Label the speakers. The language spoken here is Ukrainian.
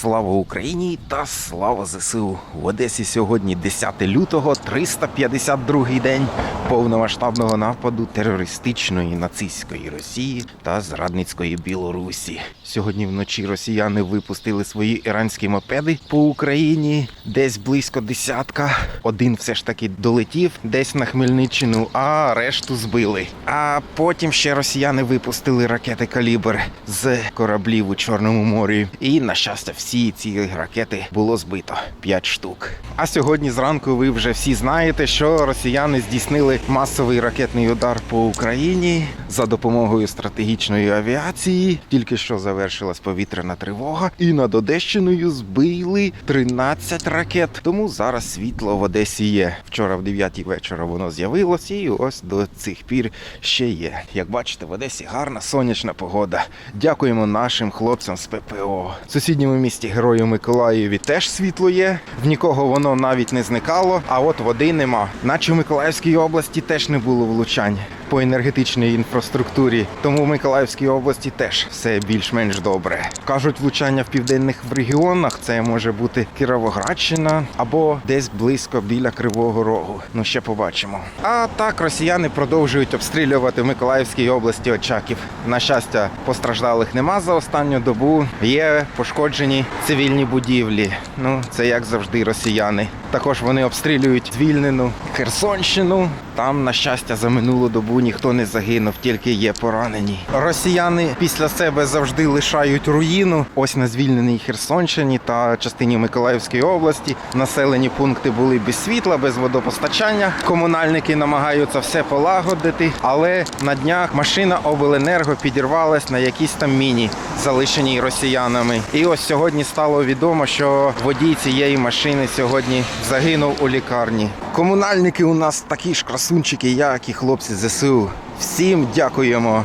Speaker 1: Слава Україні та слава ЗСУ! В Одесі сьогодні 10 лютого, 352-й день повномасштабного нападу терористичної нацистської Росії та зрадницької Білорусі. Сьогодні вночі росіяни випустили свої іранські мопеди по Україні, десь близько десятка. Один все ж таки долетів десь на Хмельниччину, а решту збили. А потім ще росіяни випустили ракети калібр з кораблів у Чорному морі. І на щастя, всі ці ракети було збито 5 штук. А сьогодні зранку ви вже всі знаєте, що росіяни здійснили масовий ракетний удар по Україні за допомогою стратегічної авіації. Тільки що завершилась повітряна тривога, і над Одещиною збили 13 ракет. Тому зараз світло в Одесі є. Вчора в 9 вечора воно з'явилось, і ось до цих пір ще є. Як бачите, в Одесі гарна сонячна погода. Дякуємо нашим хлопцям з ППО. В сусідньому місті Герою Миколаєві теж світло є. В нікого воно навіть не зникало, а от води нема. Наче в Миколаївській області теж не було влучань по енергетичній інфраструктурі. Тому в Миколаївській області теж все більш-менш добре. Кажуть, влучання в південних регіонах це може бути Кіровоградщина або десь близько біля Кривого Рогу. Ну ще побачимо. А так росіяни продовжують обстрілювати в Миколаївській області Очаків. На щастя, постраждалих нема за останню добу. Є пошкоджені цивільні будівлі. Ну це як завжди росіяни. Також вони обстрілюють звільнену Херсонщину. Там, на щастя, за минулу добу ніхто не загинув, тільки є поранені. Росіяни після себе завжди лишають руїну. Ось на звільненій Херсонщині та частині Миколаївської області населені пункти були без світла, без водопостачання. Комунальники намагаються все полагодити, але на днях машина обленерго підірвалась на якійсь там міні, залишеній росіянами. І ось сьогодні стало відомо, що водій цієї машини сьогодні загинув у лікарні. Комунальники у нас такі ж красунчики, як і хлопці ЗСУ. Всім дякуємо